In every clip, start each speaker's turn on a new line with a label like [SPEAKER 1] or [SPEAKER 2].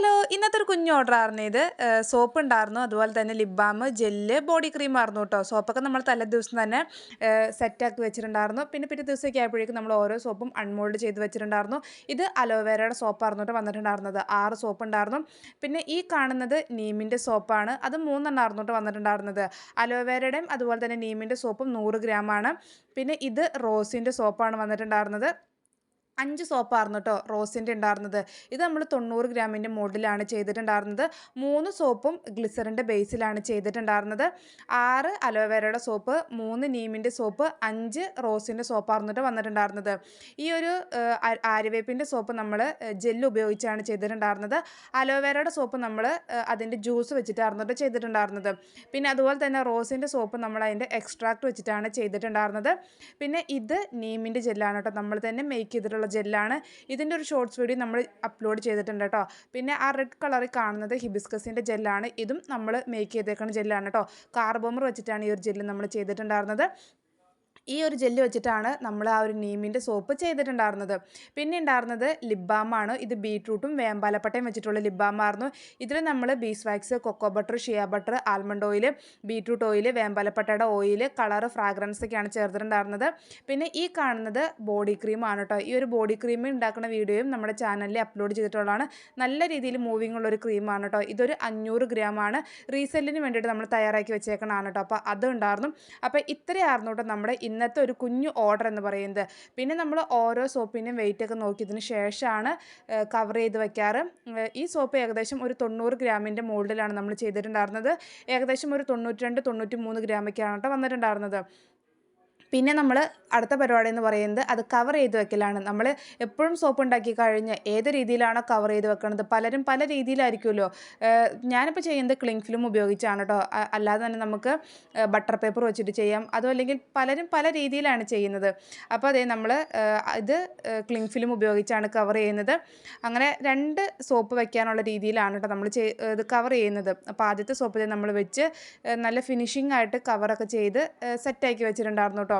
[SPEAKER 1] Hello ഇന്നത്തെ ഒരു കുഞ്ഞു ഓർഡർ ആയിരുന്നു ഇത്. സോപ്പ് ഉണ്ടായിരുന്നു അതുപോലെ തന്നെ lip balm gel body cream ആയിരുന്നു കേട്ടോ സോപ്പൊക്കെ നമ്മൾ തലേ ദിവസം തന്നെ സെറ്റാക്കി വെച്ചിട്ടുണ്ടായിരുന്നു. പിന്നെ പിറ്റേ ദിവസമൊക്കെ ആയപ്പോഴേക്കും നമ്മൾ ഓരോ സോപ്പും അൺമോൾഡ് ചെയ്ത് വെച്ചിട്ടുണ്ടായിരുന്നു. ഇത് അലോവേരയുടെ സോപ്പായിരുന്നു കേട്ടോ വന്നിട്ടുണ്ടായിരുന്നത്. ആറ് സോപ്പ് ഉണ്ടായിരുന്നു പിന്നെ ഈ കാണുന്നത് നീമിന്റെ സോപ്പാണ്. അത് മൂന്നെണ്ണമായിരുന്നു കേട്ടോ വന്നിട്ടുണ്ടായിരുന്നത്. അലോവേരയുടെയും അതുപോലെ തന്നെ നീമിന്റെ സോപ്പും നൂറ് ഗ്രാമാണ് പിന്നെ ഇത് റോസിന്റെ സോപ്പാണ് വന്നിട്ടുണ്ടായിരുന്നത്. അഞ്ച് സോപ്പായിരുന്നു കേട്ടോ റോസിന്റെ ഉണ്ടായിരുന്നത്. ഇത് നമ്മൾ തൊണ്ണൂറ് ഗ്രാമിന്റെ മോഡിലാണ് ചെയ്തിട്ടുണ്ടായിരുന്നത്. മൂന്ന് സോപ്പും ഗ്ലിസറിന്റെ ബേസിലാണ് ചെയ്തിട്ടുണ്ടായിരുന്നത്. ആറ് അലോവേരയുടെ സോപ്പ് മൂന്ന് നീമിന്റെ സോപ്പ് അഞ്ച് റോസിന്റെ സോപ്പായിരുന്നു വന്നിട്ടുണ്ടായിരുന്നത്. ഈ ഒരു ആര്യവേപ്പിന്റെ സോപ്പ് നമ്മൾ ജെല്ല് ഉപയോഗിച്ചാണ് ചെയ്തിട്ടുണ്ടായിരുന്നത്. അലോവേരയുടെ സോപ്പ് നമ്മൾ അതിന്റെ ജ്യൂസ് വെച്ചിട്ടായിരുന്നു ചെയ്തിട്ടുണ്ടായിരുന്നത്. പിന്നെ അതുപോലെ തന്നെ റോസിന്റെ സോപ്പ് നമ്മൾ അതിന്റെ എക്സ്ട്രാക്ട് വെച്ചിട്ടാണ് ചെയ്തിട്ടുണ്ടായിരുന്നത്. പിന്നെ ഇത് നീമിന്റെ ജെല്ലാണ് കേട്ടോ നമ്മൾ തന്നെ മേക്ക് ചെയ്തിട്ടുള്ള ജെല്ലാണ്. ഇതിന്റെ ഒരു ഷോർട്സ് വീഡിയോ നമ്മൾ അപ്ലോഡ് ചെയ്തിട്ടുണ്ട് കേട്ടോ. പിന്നെ ആ റെഡ് കളറിൽ കാണുന്നത് ഹിബിസ്കസിന്റെ ജെല്ലാണ്. ഇതും നമ്മൾ മേക്ക് ചെയ്തേക്കുന്ന ജെല്ലാണ് കേട്ടോ. കാർബോമർ വെച്ചിട്ടാണ് ഈ ഒരു ജെല്ല് നമ്മൾ ചെയ്തിട്ടുണ്ടായിരുന്നത്. ഈ ഒരു ജെല്ല് വെച്ചിട്ടാണ് നമ്മൾ ആ ഒരു നീമിന്റെ സോപ്പ് ചെയ്തിട്ടുണ്ടായിരുന്നത്. പിന്നെ ഉണ്ടായിരുന്നത് ലിബാമാണ് ഇത് ബീട്രൂട്ടും വേമ്പാലപ്പട്ടയും വെച്ചിട്ടുള്ള ലിബാമായിരുന്നു ഇതിൽ നമ്മൾ beeswax cocoa butter shea butter almond oil beetroot oil വേമ്പാലപ്പട്ടയുടെ oil colour fragrance ഒക്കെയാണ് ചേർത്തിട്ടുണ്ടായിരുന്നത്. പിന്നെ ഈ കാണുന്നത് ബോഡി ക്രീമാണ് കേട്ടോ ഈ ഒരു ബോഡി ക്രീം ഉണ്ടാക്കുന്ന വീഡിയോയും നമ്മുടെ ചാനലിൽ അപ്ലോഡ് ചെയ്തിട്ടുള്ളതാണ്. നല്ല രീതിയിൽ മൂവിങ് ഉള്ള ഒരു ക്രീമാണ് കേട്ടോ ഇതൊരു അഞ്ഞൂറ് ഗ്രാമാണ് റീസെല്ലിന് വേണ്ടിയിട്ട് നമ്മൾ തയ്യാറാക്കി വെച്ചേക്കണതാണ് കേട്ടോ അപ്പോൾ അത് ഉണ്ടായിരുന്നു. അപ്പോൾ ഇത്രയായിരുന്നു കേട്ടോ നമ്മുടെ ഇന്നത്തെ ഒരു കുഞ്ഞു ഓർഡർ എന്ന് പറയുന്നത്. പിന്നെ നമ്മൾ ഓരോ സോപ്പിന്റെയും വെയിറ്റ് ഒക്കെ നോക്കിയതിന് ശേഷമാണ് കവർ ചെയ്ത് വയ്ക്കാറ് ഈ സോപ്പ് ഏകദേശം ഒരു തൊണ്ണൂറ് ഗ്രാമിന്റെ മോൾഡിലാണ് നമ്മൾ ചെയ്തിട്ടുണ്ടായിരുന്നത്. ഏകദേശം ഒരു തൊണ്ണൂറ്റി രണ്ട് തൊണ്ണൂറ്റി മൂന്ന് ഗ്രാമൊക്കെയാണ് കേട്ടോ വന്നിട്ടുണ്ടായിരുന്നത്. പിന്നെ നമ്മൾ അടുത്ത പരിപാടി എന്ന് പറയുന്നത് അത് കവർ ചെയ്ത് വെക്കലാണ്. നമ്മൾ എപ്പോഴും സോപ്പ് ഉണ്ടാക്കി കഴിഞ്ഞ് ഏത് രീതിയിലാണോ കവർ ചെയ്ത് വെക്കുന്നത് പലരും പല രീതിയിലായിരിക്കുമല്ലോ. ഞാനിപ്പോൾ ചെയ്യുന്നത് ക്ലിങ് ഫിലിം ഉപയോഗിച്ചാണ് കേട്ടോ അല്ലാതെ തന്നെ നമുക്ക് ബട്ടർ പേപ്പർ വെച്ചിട്ട് ചെയ്യാം. അതോ അല്ലെങ്കിൽ പലരും പല രീതിയിലാണ് ചെയ്യുന്നത്. അപ്പോൾ അതേ നമ്മൾ ഇത് ക്ലിങ് ഫിലിം ഉപയോഗിച്ചാണ് കവർ ചെയ്യുന്നത്. അങ്ങനെ രണ്ട് സോപ്പ് വെക്കാനുള്ള രീതിയിലാണ് കേട്ടോ നമ്മൾ ഇത് കവർ ചെയ്യുന്നത്. അപ്പോൾ ആദ്യത്തെ സോപ്പ് നമ്മൾ വെച്ച് നല്ല ഫിനിഷിംഗ് ആയിട്ട് കവറൊക്കെ ചെയ്ത് സെറ്റാക്കി വെച്ചിട്ടുണ്ടായിരുന്നു കേട്ടോ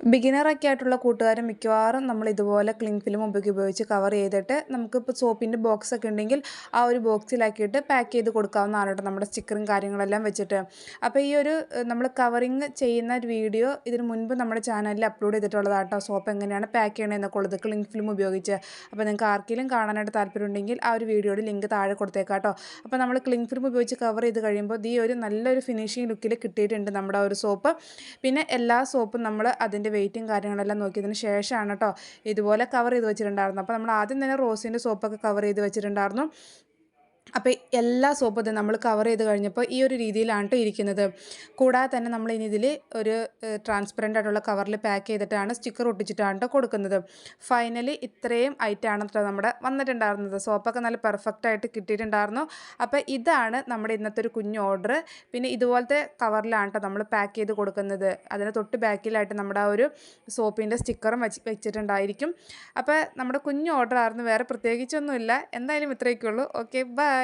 [SPEAKER 1] ബിഗിനറൊക്കെ ആയിട്ടുള്ള കൂട്ടുകാരും മിക്കവാറും നമ്മൾ ഇതുപോലെ ക്ലിങ് ഫിലിം ഉപയോഗിച്ച് ഉപയോഗിച്ച് കവർ ചെയ്തിട്ട് നമുക്കിപ്പോൾ സോപ്പിന്റെ ബോക്സ് ഒക്കെ ഉണ്ടെങ്കിൽ ആ ഒരു ബോക്സിലാക്കിയിട്ട് പാക്ക് ചെയ്ത് കൊടുക്കാവുന്നതാണ് കേട്ടോ നമ്മുടെ സ്റ്റിക്കറും കാര്യങ്ങളെല്ലാം വെച്ചിട്ട്. അപ്പോൾ ഈ ഒരു നമ്മൾ കവറിങ് ചെയ്യുന്ന ഒരു വീഡിയോ ഇതിന് മുൻപ് നമ്മുടെ ചാനലിൽ അപ്ലോഡ് ചെയ്തിട്ടുള്ളതാട്ടോ സോപ്പ് എങ്ങനെയാണ് പാക്ക് ചെയ്യണമെന്നൊക്കെ ഉള്ളത് ക്ലിങ് ഫിലിം ഉപയോഗിച്ച്. അപ്പോൾ നിങ്ങൾക്ക് ആർക്കെങ്കിലും കാണാനായിട്ട് താല്പര്യമുണ്ടെങ്കിൽ ആ ഒരു വീഡിയോയുടെ ലിങ്ക് താഴെ കൊടുത്തേക്കാം കേട്ടോ. അപ്പോൾ നമ്മൾ ക്ലിങ് ഫിലിം ഉപയോഗിച്ച് കവർ ചെയ്ത് കഴിയുമ്പോൾ ഈ ഒരു നല്ലൊരു ഫിനിഷിങ് ലുക്കിൽ കിട്ടിയിട്ടുണ്ട് നമ്മുടെ ഒരു സോപ്പ് പിന്നെ എല്ലാ സോപ്പും നമ്മൾ അതിന്റെ വെയിറ്റും കാര്യങ്ങളെല്ലാം നോക്കിയതിന് ശേഷമാണ് കേട്ടോ ഇതുപോലെ കവർ ചെയ്ത് വെച്ചിട്ടുണ്ടായിരുന്നു അപ്പോൾ നമ്മൾ ആദ്യം തന്നെ റോസിന്റെ സോപ്പൊക്കെ കവർ ചെയ്ത് വെച്ചിട്ടുണ്ടായിരുന്നു. അപ്പോൾ എല്ലാ സോപ്പും നമ്മൾ കവർ ചെയ്ത് കഴിഞ്ഞപ്പോൾ ഈ ഒരു രീതിയിലാണ് കേട്ടോ ഇരിക്കുന്നത്. കൂടാതെ തന്നെ നമ്മൾ ഇനി ഇതിൽ ഒരു ട്രാൻസ്പെറന്റ് ആയിട്ടുള്ള കവറിൽ പാക്ക് ചെയ്തിട്ടാണ് സ്റ്റിക്കർ ഒട്ടിച്ചിട്ടാണ് കേട്ടോ കൊടുക്കുന്നത്. ഫൈനലി ഇത്രയും ഐറ്റാണ് കേട്ടോ നമ്മുടെ വന്നിട്ടുണ്ടായിരുന്നത്. സോപ്പൊക്കെ നല്ല പെർഫെക്റ്റ് ആയിട്ട് കിട്ടിയിട്ടുണ്ടായിരുന്നു. അപ്പോൾ ഇതാണ് നമ്മുടെ ഇന്നത്തെ ഒരു കുഞ്ഞു ഓർഡർ പിന്നെ ഇതുപോലത്തെ കവറിലാണ് കേട്ടോ നമ്മൾ പാക്ക് ചെയ്ത് കൊടുക്കുന്നത്. അതിന് തൊട്ട് ബാക്കിലായിട്ട് നമ്മുടെ ആ ഒരു സോപ്പിന്റെ സ്റ്റിക്കറും വെച്ച് വെച്ചിട്ടുണ്ടായിരിക്കും. അപ്പോൾ നമ്മുടെ കുഞ്ഞു ഓർഡർ ആയിരുന്നു. വേറെ പ്രത്യേകിച്ചൊന്നുമില്ല. എന്തായാലും ഇത്രയൊക്കെ ഉള്ളൂ ഓക്കെ ബൈ